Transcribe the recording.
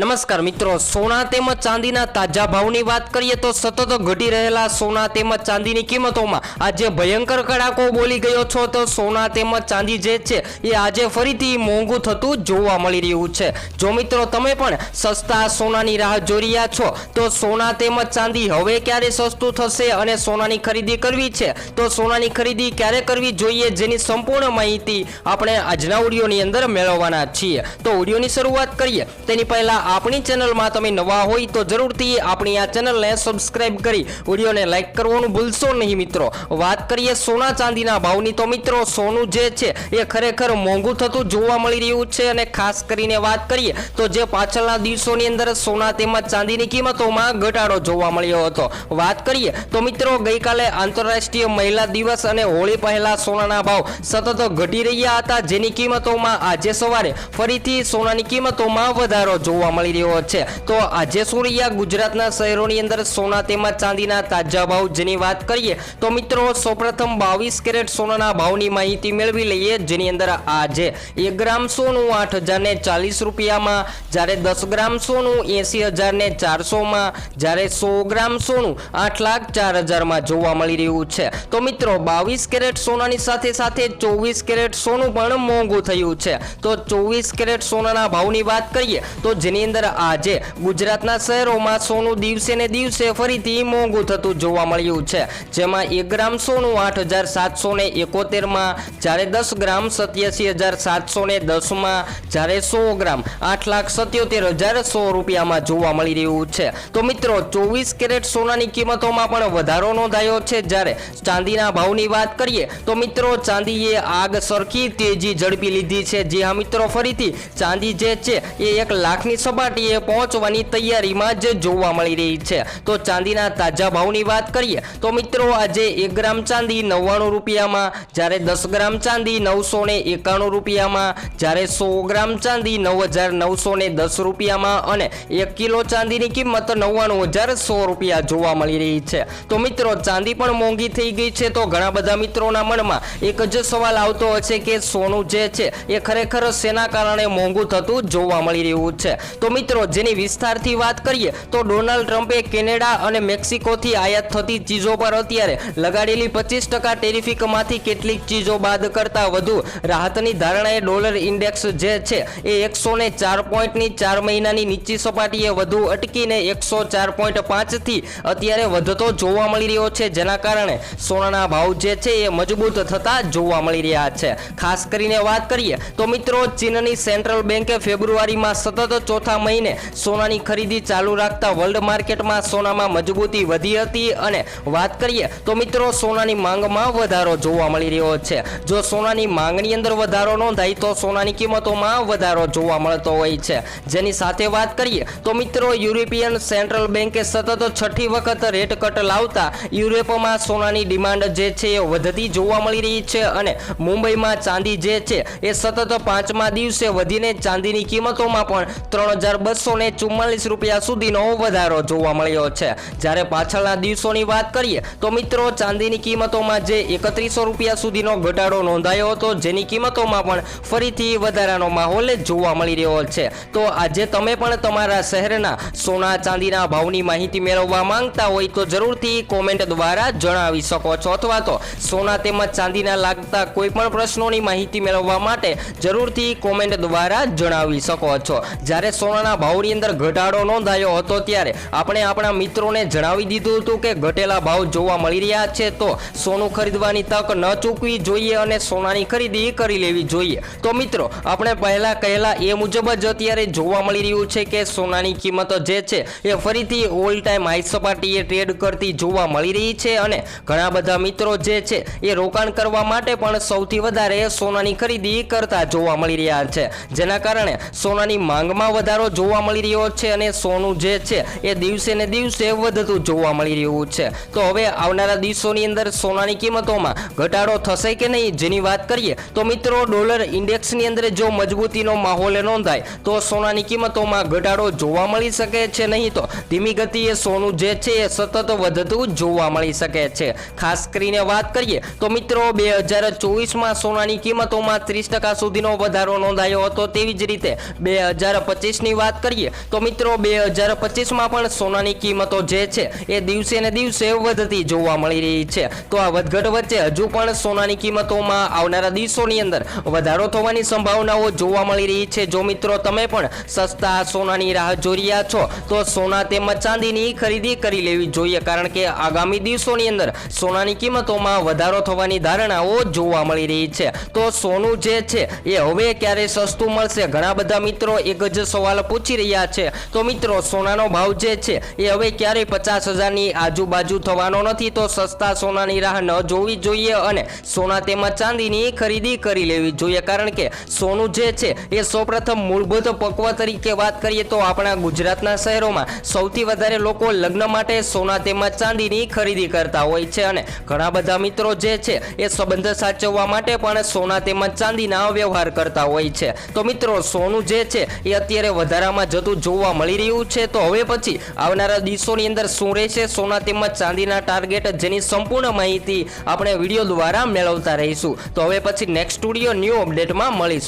નમસ્કાર મિત્રો, સોના તેમજ ચાંદીના તાજા ભાવની વાત કરીએ તો સતત ઘટી રહેલા સોના તેમજ ચાંદીની કિંમતોમાં આજે ભયંકર કડાકો બોલી ગયો છો. તો સોના તેમજ ચાંદી જે છે, એ આજે ફરીથી મોંઘું થતું જોવા મળી રહ્યું છે. જો મિત્રો, તમે પણ સસ્તા સોનાની રાહ જોઈ રહ્યા છો, તો સોના તેમજ ચાંદી હવે ક્યારે સસ્તું થશે અને સોનાની ખરીદી કરવી છે? તો સોનાની ખરીદી ક્યારે કરવી જોઈએ જેની સંપૂર્ણ માહિતી આપણે આજના ઓડિયોની અંદર મેળવવાના છીએ. તો ઓડિયોની શરૂઆત કરીએ. તેની પહેલા આપણી ચેનલમાં તમે નવા હોય તો જરૂરથી આપણી આ ચેનલને સબસ્ક્રાઇબ કરી વિડીયોને લાઇક કરવાનું ભૂલશો નહીં મિત્રો. વાત કરીએ સોના ચાંદીના ભાવની તો મિત્રો સોનું જે છે એ ખરેખર મોંઘું થતું જોવા મળી રહ્યું છે અને ખાસ કરીને વાત કરીએ તો જે પાછળના દિવસોની અંદર સોના તેમજ ચાંદીની કિંમતોમાં ઘટાડો જોવા મળ્યો હતો. વાત કરીએ તો મિત્રો ગઈકાલે આંતરરાષ્ટ્રીય મહિલા દિવસ અને હોળી પહેલા સોનાના ભાવ સતત ઘટી રહ્યા હતા. જેની કિંમતોમાં આજે સવારે ફરીથી સોનાની કિંમતોમાં વધારો જોવા મળી રહ્યો છે. તો આજે શું રહ્યા ગુજરાતના શહેરોની અંદર સોના તેમજ ચાંદીના તાજા ભાવ જેની વાત કરીએ, તો મિત્રો સૌપ્રથમ બાવીસ કેરેટ સોનાના ભાવની માહિતી મેળવી લઈએ, જેની અંદર આજે એક ગ્રામ સોનું આઠ હજાર ને ચાલીસ રૂપિયામાં, જ્યારે દસ ગ્રામ સોનું એસી હજાર ને ચારસોમાં, જ્યારે સો ગ્રામ સોનું આઠ લાખ ચાર હજારમાં જોવા મળી રહ્યું છે. તો મિત્રો બાવીસ કેરેટ સોનાની સાથે સાથે ચોવીસ કેરેટ સોનું પણ મોંઘું થયું છે. તો ચોવીસ કેરેટ સોનાના ભાવની વાત કરીએ, તો જેની અંદર આજે ગુજરાતના શહેરોમાં સોનું દિવસે ને દિવસે ફરીથી મોંઘું થતું જોવા મળ્યું છે. જેમાં એક ગ્રામ સોનું આઠ હજાર સાતસો ને એકોતેરમાં, જ્યારે દસ ગ્રામ સત્યાસી હજાર સાતસો ને દસમાં, જ્યારે સો ગ્રામ આઠ લાખ સત્યોતેર હજાર સો રૂપિયામાં જોવા મળી રહ્યું છે. તો મિત્રો, ચોવીસ કેરેટ સોનાની કિંમતોમાં પણ વધારો નોંધાયો છે. જ્યારે ચાંદીના ભાવની વાત કરીએ, તો મિત્રો, ચાંદીએ આગ સરખી તેજી ઝડપી લીધી છે. જે હા, મિત્રો, ફરીથી, ચાંદી જે છે, એ એક લાખની સપાટીએ પહોંચવાની તૈયારીમાં જ જોવા મળી રહી છે. તો ચાંદીના તાજા ભાવની વાત કરીએ, તો મિત્રો આજે એક ગ્રામ ચાંદી નવ્વાણું રૂપિયામાં, જ્યારે દસ ગ્રામ ચાંદી નવસો ને એકાણું રૂપિયામાં, જ્યારે સો ગ્રામ ચાંદી નવ હજાર નવસો ને દસ રૂપિયામાં અને એક કિલો ચાંદીની કિંમત નવ્વાણું હજાર સો રૂપિયા જોવા મળી રહી છે. તો મિત્રો, ચાંદી પણ મોંઘી થઈ ગઈ છે, તો ઘણા બધા મિત્રોના મનમાં એક જ સવાલ આવતો હશે કે સોનું જે છે, એ ખરેખર શેના કારણે મોંઘું થતું જોવા મળી રહ્યું છે? તો મિત્રો, જેની વિસ્તારથી વાત કરીએ, તો ડોનાલ્ડ ટ્રમ્પે કેનેડા અને મેક્સિકોથી આયાત થતી ચીજો પર અત્યારે લગાડેલી પચીસ ટકા ટેરિફિકમાંથી કેટલીક ચીજો બાદ કરતાં વધુ. રાહતની ધારણાએ ડોલર ઇન્ડેક્સ જે છે, એ એકસો ને ચાર પોઈન્ટની ચાર મહિનાની નીચી સપાટીએ વધુ અટકીને એકસો ચાર પોઈન્ટ પાંચથી અત્યારે વધતો જોવા મળી રહ્યો છે. જેના કારણે સોનાના ભાવ જે છે, એ મજબૂત થતા જોવા મળી રહ્યા છે. ખાસ કરીને વાત કરીએ, તો મિત્રો, ચીનની સેન્ટ્રલ બેન્કે ફેબ્રુઆરીમાં સતત ચોથા મહિને સોનાની ખરીદી ચાલુ રાખતા વર્લ્ડ માર્કેટમાં સોનામાં મજબૂતી વધી હતી અને વાત કરીએ તો મિત્રો સોનાની માંગમાં વધારો જોવા મળી રહ્યો છે. જો સોનાની માંગની અંદર વધારો નોંધાય તો સોનાની કિંમતોમાં વધારો જોવા મળતો હોય છે. જેની સાથે વાત કરીએ તો મિત્રો યુરોપિયન સેન્ટ્રલ બેન્કે સતત છઠ્ઠી વખત રેટ કટ લાવતા યુરોપમાં સોનાની ડિમાન્ડ જે છે એ વધતી જોવા મળી રહી છે અને મુંબઈમાં ચાંદી જે છે એ સતત પાંચમા દિવસે વધીને ચાંદીની કિંમતોમાં પણ ત્રણ હજાર બસો ને ચુમ્માલીસ રૂપિયા સુધીનો વધારો જોવા મળ્યો છે. જ્યારે પાછળના દિવસોની વાત કરીએ, તો મિત્રો ચાંદીની કિંમતોમાં જે એકત્રીસો રૂપિયા સુધીનો ઘટાડો નોંધાયો હતો, જેની કિંમતોમાં પણ ફરીથી વધારાનો માહોલ જોવા મળી રહ્યો છે. તો આજે તમે પણ તમારા શહેરના સોના ચાંદીના ભાવની માહિતી મેળવવા માંગતા હોય તો જરૂરથી કોમેન્ટ દ્વારા જણાવી શકો છો. અથવા તો સોના તેમજ ચાંદીના લાગતા કોઈ પણ પ્રશ્નોની માહિતી મેળવવા માટે જરૂરથી કોમેન્ટ દ્વારા જણાવી શકો છો. જ્યારે સોનાના ભાવની અંદર ઘટાડો નોંધાયો હતો ત્યારે. આપણે આપણા મિત્રોને જણાવી દીધું હતું કે ઘટેલા ભાવ જોવા મળી રહ્યા છે તો સોનું ખરીદવાની તક ન ચૂકવી જોઈએ અને સોનાની ખરીદી કરી લેવી જોઈએ. તો મિત્રો, આપણે પહેલા કહેલા એ મુજબ જ અત્યારે જોવા મળી રહ્યું છે કે સોનાની કિંમત જે છે એ ફરીથી ઓલ ટાઈમ હાઈ સપાટીએ ટ્રેડ કરતી જોવા મળી રહી છે અને ઘણા બધા મિત્રો જે છે એ રોકાણ કરવા માટે પણ સૌથી વધારે સોનાની ખરીદી કરતા જોવા મળી રહ્યા છે. જેના કારણે સોનાની માંગમાં વધારો જોવા મળી રહ્યો છે અને સોનું જે છે એ દિવસે ને દિવસે વધતું જોવા મળી રહ્યું છે. તો હવે આવનારા દિવસોની અંદર સોનાની કિંમતોમાં ઘટાડો થશે કે નહીં જેની વાત કરીએ તો મિત્રો ડોલર ઇન્ડેક્સની અંદર જો મજબૂતીનો માહોલ નોંધાય તો સોનાની કિંમતોમાં ઘટાડો જોવા મળી શકે છે નહીં તો ધીમી ગતિએ સોનું જે છે એ સતત વધતું જોવા મળી શકે છે. ખાસ કરીને વાત કરીએ તો મિત્રો બે હજાર ચોવીસમાં સોનાની કિંમતોમાં ત્રીસ ટકા સુધીનો વધારો નોંધાયો હતો તેવી જ રીતે બે હજાર પચીસની કિંમતોની વાત કરીએ, તો મિત્રો બે હજાર પચીસમાં પણ સોનાની કિંમતો જે છે, એ દિવસે ને દિવસે વધતી જોવા મળી રહી છે. તો આ વધઘટ વચ્ચે હજુ પણ સોનાની કિંમતોમાં આવનારા દિવસોની અંદર વધારો થવાની સંભાવનાઓ જોવા મળી રહી છે. જો મિત્રો તમે પણ સસ્તા સોનાની રાહ જોઈ રહ્યા છો, તો સોના તેમજ ચાંદીની ખરીદી કરી લેવી જોઈએ, કારણ કે આગામી દિવસોની અંદર સોનાની કિંમતોમાં વધારો થવાની ધારણાઓ જોવા મળી રહી છે. તો સોનું જે છે, એ હવે ક્યારે સસ્તું મળશે? ઘણા બધા મિત્રો એક જ સવાલ પૂછી રહ્યા છે. તો મિત્રો, સોનાનો ભાવ જે છે, એ હવે ક્યારેય પચાસ હજારની આજુબાજુ થવાનો નથી. તો સસ્તા સોનાની રાહ ન જોવી જોઈએ અને સોના તેમજ ચાંદીની ખરીદી કરી લેવી જોઈએ. કારણ કે સોનું જે છે, એ સૌપ્રથમ મૂળભૂત પક્વ તરીકે વાત કરીએ તો આપણા ગુજરાતના શહેરોમાં સૌથી વધારે લોકો લગ્ન માટે સોના તેમજ ચાંદીની ખરીદી કરતા હોય છે. અને ઘણા બધા મિત્રો જે છે, એ સંબંધ સાચવવા માટે પણ સોના તેમજ ચાંદીના વ્યવહાર કરતા હોય છે. તો મિત્રો, સોનું જે છે, એ અત્યારે વધારામાં જતું જોવા મળી રહ્યું છે. તો હવે પછી આવનારા દિવસોની અંદર શું રહેશે? સોના તેમજ ચાંદીના ટાર્ગેટ જેની સંપૂર્ણ માહિતી આપણે વીડિયો દ્વારા મેળવતા રહીશું. તો હવે પછી નેક્સ્ટ સ્ટુડિયો ન્યૂ અપડેટમાં મળીશું.